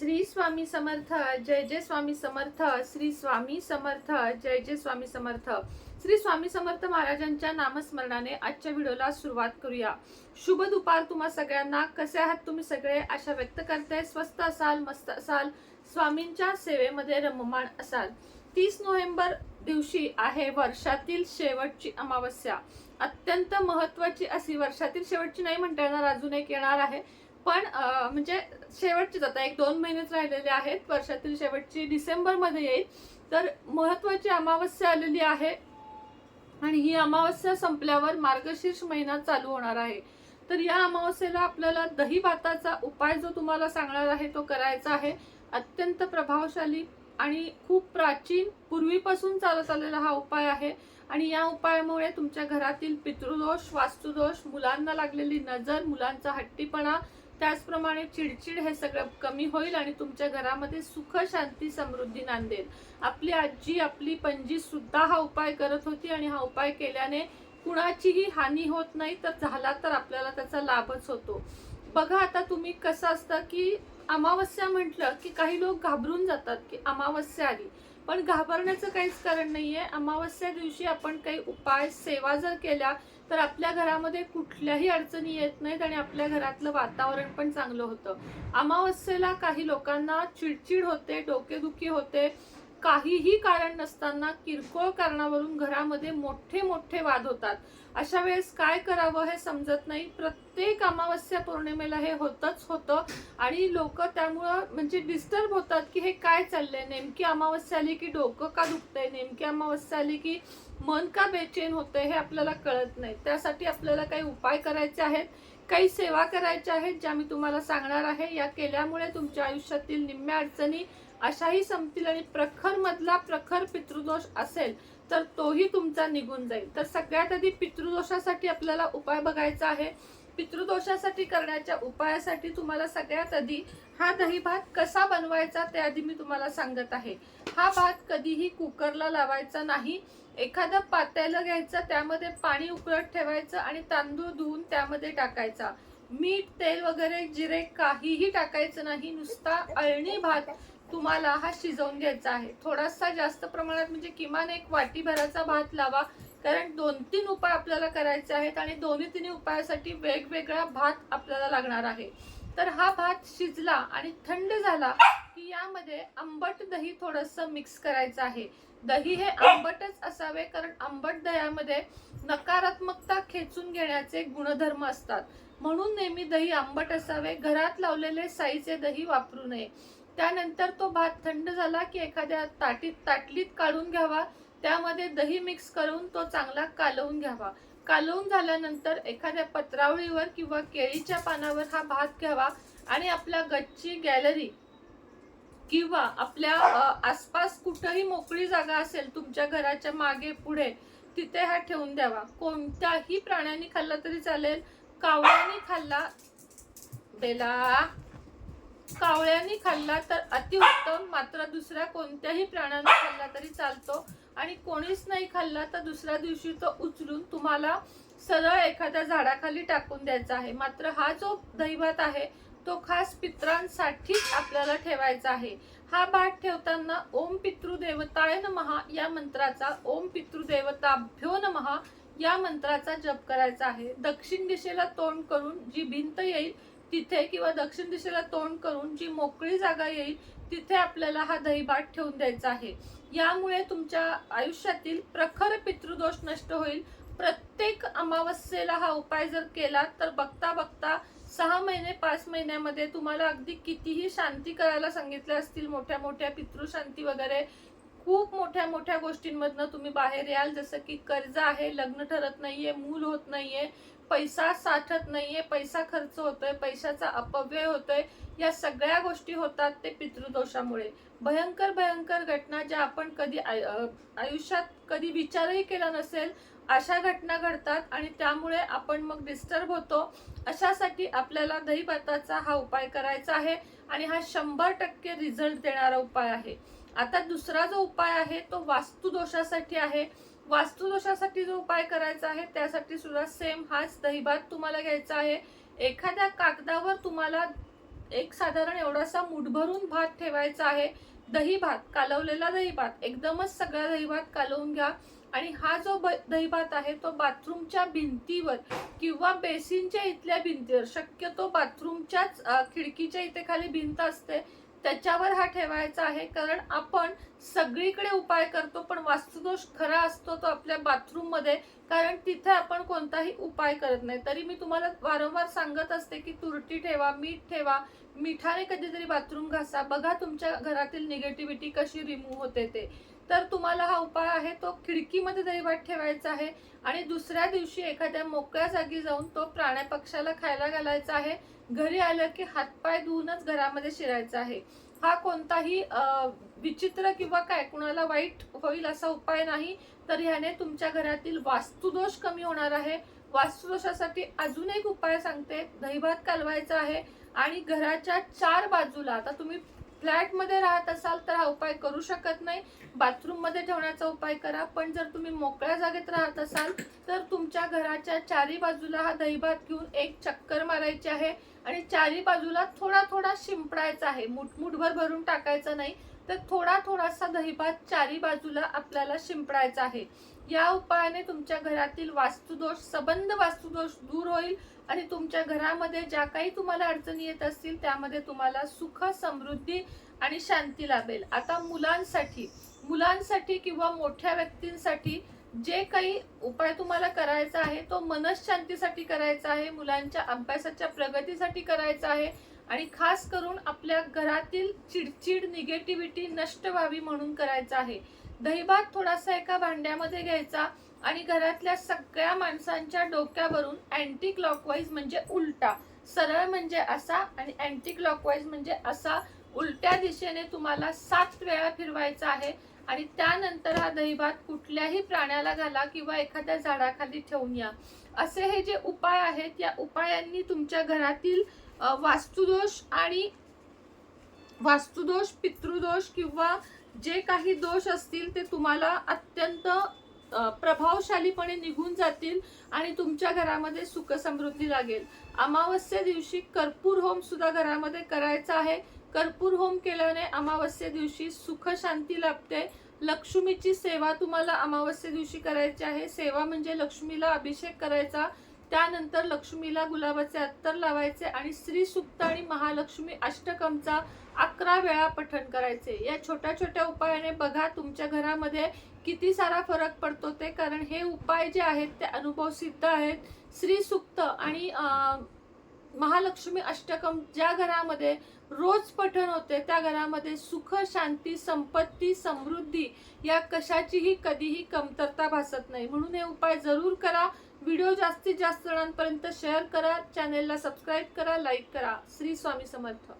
श्री स्वामी समर्थ जय जय स्वामी समर्थ श्री स्वामी समर्थ जय जय स्वामी समर्थ. श्री स्वामी समर्थ महाराजांच्या नामस्मरणाने आजच्या व्हिडिओला सुरुवात करूया. शुभ दुपार तुम्हा सगळ्यांना. कसे आहात तुम्ही सगळे? आशा व्यक्त करते. स्वस्त असाल मस्त असाल. स्वामींच्या सेवेमध्ये रममाण असाल. तीस नोव्हेंबर दिवशी आहे वर्षातील शेवटची अमावस्या. अत्यंत महत्वाची अशी वर्षातील शेवटची नाही म्हणता येणार अजून एक येणार आहे. पण म्हणजे शेवटचीच आता एक दोन महिनेच राहिलेले आहेत वर्षातील शेवटची डिसेंबरमध्ये येईल. तर महत्त्वाची अमावस्या आलेली आहे आणि ही अमावस्या संपल्यावर मार्गशीर्ष महिना चालू होणार आहे. तर या अमावस्येला आपल्याला दही भाताचा उपाय जो तुम्हाला सांगणार आहे तो करायचा आहे. अत्यंत प्रभावशाली आणि खूप प्राचीन पूर्वीपासून चालत आलेला हा उपाय आहे. आणि या उपायामुळे तुमच्या घरातील पितृदोष वास्तुदोष मुलांना लागलेली नजर मुलांचा हट्टीपणा त्याचप्रमाणे चिडचिड हे सगळं कमी होईल आणि तुमच्या घरामध्ये सुख शांती समृद्धी नांदेल. आपली आजी आपली पणजी सुद्धा हा उपाय करत होती आणि हा उपाय केल्याने कुणाचीही हानी होत नाही तर झाला तर आपल्याला त्याचा लाभच होतो. बघा आता तुम्ही कसं असतं की अमावस्या म्हटलं की काही लोक घाबरून जातात की अमावस्या आली. पण घाबरण्याचं काहीच कारण नाहीये. अमावस्या दिवशी आपण काही उपाय सेवा जर केल्या तर आपल्या घरामध्ये कुठल्याही अडचणी येत नाहीत आणि आपल्या घरातलं वातावरण पण चांगलं होतं. अमावस्येला काही लोकांना चिडचिड होते डोकेदुखी होते. काहीही कारण नसताना किरकोळ कारणावरून घरामध्ये मोठे मोठे वाद होतात. अशा वेळेस काय करावं हे समजत नाही. प्रत्येक अमावस्या पौर्णिमेला हे होतच होतं आणि लोक त्यामुळं म्हणजे डिस्टर्ब होतात की हे काय चाललंय? नेमकी अमावस्या आली की डोकं का दुखतंय? नेमकी अमावस्या आली की मन का बेचैन होतंय हे आपल्याला कळत नाही. त्यासाठी आपल्याला काही उपाय करायचे आहेत? काही सेवा करायच्या आहेत ज्या मी तुम्हाला सांगणार आहे? या केल्यामुळे तुमच्या आयुष्यातील निम्म्या अडचणी अशाही संपतील आणि प्रखर मधला प्रखर पितृदोष असेल तर तोही तुमचा निघून जाईल. तर सगळ्यात आधी पितृदोषासाठी आपल्याला उपाय बघायचा आहे. पितृदोषासाठी करण्याच्या उपायासाठी तुम्हाला सगळ्यात आधी हा दही भात कसा बनवायचा ते आधी मी तुम्हाला सांगत आहे. हा भात कधीही कुकरला लावायचा नाही. एखादं पातेलं घ्यायचं त्यामध्ये पाणी उकळत ठेवायचं आणि तांदूळ धुवून त्यामध्ये टाकायचा. मीठ तेल वगैरे जिरे काहीही टाकायचं नाही. नुसता अळणी भात तुम्हाला हा शिजवून घ्यायचा आहे. थोडासा जास्त प्रमाणात म्हणजे किमान एक वाटीभराचा भात लावा. कारण दोन तीन उपाय आपल्याला करायचे आहेत आणि दोन्ही तिन्ही उपायासाठी वेगवेगळा भात आपल्याला लागणार आहे. तर हा भात शिजला आणि थंड झाला की यामध्ये आंबट दही थोडंसं मिक्स करायचं आहे. दही हे आंबटच असावे कारण आंबट दह्यामध्ये नकारात्मकता खेचून घेण्याचे गुणधर्म असतात. म्हणून नेहमी दही आंबट असावे. घरात लावलेले साईचे दही वापरू नये. त्यानंतर तो भात थंड झाला की एखाद्या ताटीत ताटलीत काढून घ्यावा. त्यामध्ये दही मिक्स करून तो चांगला कालवून घ्यावा. कालवून झाल्यानंतर एखाद्या पत्रावळीवर किंवा केळीच्या पानावर हा भात घ्यावा आणि आपल्या गच्ची गॅलरी किंवा आपल्या आसपास कुठंही मोकळी जागा असेल तुमच्या घराच्या मागे पुढे तिथे हा ठेवून द्यावा. कोणत्याही प्राण्याने खाल्ला तरी चालेल. कावळ्याने खाल्ला. बेला! कावळ्यांनी खाल्ला तर अतिउत्तम मात्र दुसऱ्या कोणत्याही प्राण्याने खाल्ला तरी चालतो. आणि कोणीच नाही खाल्ला तर दुसऱ्या दिवशी तो उचलून तुम्हाला सरळ एखाद्या झाडाखाली टाकून द्यायचा आहे. मात्र हा जो दैवत आहे तो खास पित्रांसाठीच आपल्याला ठेवायचा आहे. हा भात ठेवताना ओम पितृदेवताय नमहा या मंत्राचा ओम पितृदेवताभ्यो नमहा या मंत्राचा जप करायचा आहे. दक्षिण दिशेला तोंड करून जी भिंत येईल तिथे किंवा दक्षिण दिशेला तोंड करून जी मोकळी जागा येईल तिथे आपल्याला हा दहीभात ठेवून द्यायचा आहे. यामुळे तुमच्या आयुष्यातील प्रखर पितृदोष नष्ट होईल. प्रत्येक अमावस्येला हा उपाय जर केला तर बघता बघता सहा महिने पाच महिन्यामध्ये तुम्हाला अगदी कितीही शांती करायला सांगितल्या असतील मोठ्या मोठ्या पितृशांती वगैरे खूप मोठ्या मोठ्या गोष्टींमधनं तुम्ही बाहेर याल जसं की कर्ज आहे लग्न ठरत नाहीये मूल होत नाहीये पैसा साठत नाहीये पैसा खर्च होतोय पैशाचा अपव्यय होतोय या सगळ्या गोष्टी होतात ते पितृदोषामुळे. भयंकर भयंकर घटना ज्या आपण कधी आय- आयुष्यात कधी विचारही केला नसेल अशा घटना घडतात आणि त्यामुळे आपण मग डिस्टर्ब होतो. अशासाठी आपल्याला दहीभाताचा हा उपाय करायचा आहे आणि हा शंभर टक्के रिझल्ट देणारा उपाय आहे. आता दुसरा जो उपाय आहे तो वास्तुदोषासाठी आहे. वास्तुदोषासाठी जो उपाय करायचा आहे त्यासाठी सुद्धा सेम हाच दहीभात तुम्हाला घ्यायचा आहे. एखाद्या कागदावर तुम्हाला एक साधारण एवढासा मुठभरून भात ठेवायचा आहे. दही भात कालवलेला दही भात एकदमच सगळा दही भात कालवून घ्या. आणि हा जो ब- दही भात आहे तो बाथरूमच्या भिंतीवर किंवा बेसिनच्या इथल्या भिंतीवर शक्यतो बाथरूमच्याच खिडकीच्या इथे खाली भिंत असते. त्याच्यावर हा ठेवायचा आहे. कारण आपण सगळीकडे उपाय करतो पण वास्तुदोष खरा असतो तो आपल्या बाथरूममध्ये. कारण तिथे आपण कोणताही उपाय करत नाही. तरी मी तुम्हाला वारंवार सांगत असते की तुरटी ठेवा मीठ ठेवा. मिठाने कधीतरी बाथरूम घासा. बघा तुमच्या घरातील निगेटिव्हिटी कशी रिमूव्ह होते ते. तर तुम्हाला हा उपाय आहे तो खिडकीमध्ये दहीभात ठेवायचा आहे आणि दुसऱ्या दिवशी एखाद्या मोकळ्या जागी जाऊन तो प्राण्यापक्षाला खायला घालायचा आहे घरी आलं की हातपाय धुवूनच घरामध्ये शिरायचा आहे. हा कोणताही विचित्र किंवा काय कुणाला वाईट होईल असा उपाय नाही तर ह्याने तुमच्या घरातील वास्तुदोष कमी होणार आहे. वास्तुदोषासाठी अजून एक उपाय सांगते दहीभात कालवायचा आहे आणि घराच्या चार बाजूला आता तुम्ही फ्लॅटमध्ये राहत असाल तर हा उपाय करू शकत नाही. बाथरूममध्ये ठेवण्याचा उपाय करा. पण जर तुम्ही मोकळ्या जागेत राहत असाल तर तुमच्या घराच्या चारी बाजूला हा दहीभात घेऊन एक चक्कर मारायची आहे. आणि चारी बाजूला थोडा थोडा शिंपडायचा आहे. मुठमुठभर भरून टाकायचा नाही. तर थोडा थोडासा दहीभात चारी बाजूला आपल्याला शिंपडायचा आहे. या उपायाने तुमच्या घरातील वास्तुदोष सबंध वास्तुदोष दूर होईल. आणि तुमच्या घरामध्ये ज्या काही तुम्हाला अडचणी येत असतील त्यामध्ये तुम्हाला सुख समृद्धी आणि शांती लाभेल. आता मुलांसाठी मुलांसाठी किंवा मोठ्या व्यक्तींसाठी जे काही उपाय तुम्हाला करायचा आहे तो मनशांतीसाठी करायचा आहे मुलांच्या अभ्यासाच्या प्रगतीसाठी करायचा आहे आणि खास करून आपल्या घरातील चिडचिड निगेटिव्हिटी नष्ट व्हावी म्हणून करायचा आहे. दहीभात थोडासा एका भांड्यामध्ये घ्यायचा आणि घरातल्या सगळ्या माणसांच्या डोक्यावरून अँटी क्लॉकवाईज म्हणजे उलटा. सरळ म्हणजे असा आणि अँटी क्लॉकवाईज म्हणजे असा. उलट्या दिशेने तुम्हाला सात वेळा फिरवायचा आहे आणि त्यानंतर हा दहीभात कुठल्याही प्राण्याला घाला किंवा एखाद्या झाडाखाली ठेवून या. असे हे जे उपाय आहेत या उपायांनी तुमच्या घरातील वास्तुदोष आणि वास्तुदोष पितृदोष किंवा जे काही दोष असतील ते तुम्हाला अत्यंत प्रभावशालीपणे निघून जातील आणि तुमच्या घरामध्ये सुख समृद्धी लागेल. अमावस्या दिवशी कर्पूर होम सुद्धा घरामध्ये करायचा आहे. कर्पूर होम केल्याने अमावस्या दिवशी सुख शांती लाभते. लक्ष्मीची सेवा तुम्हाला अमावस्या दिवशी करायची आहे. सेवा म्हणजे लक्ष्मीला अभिषेक करायचा. त्यानंतर लक्ष्मीला गुलाबाचे अत्तर लावायचे आणि श्री सुक्त आणि महालक्ष्मी अष्टकमचा अकरा वेळा पठण करायचे. या छोट्या छोट्या उपायाने बघा तुमच्या घरामध्ये किती सारा फरक पडतो ते कारण हे उपाय जे आहेत ते अनुभव सिद्ध आहेत. श्री सुक्त आणि महालक्ष्मी अष्टकम ज्या घरामध्ये रोज पठण होते त्या घरामध्ये सुख शांती संपत्ती समृद्धी या कशाचीही कधीही कमतरता भासत नाही. म्हणून हे उपाय जरूर करा. व्हिडिओ जास्तीत जास्त जणांपर्यंत शेअर करा चॅनेलला सबस्क्राईब करा लाईक करा. श्री स्वामी समर्थ.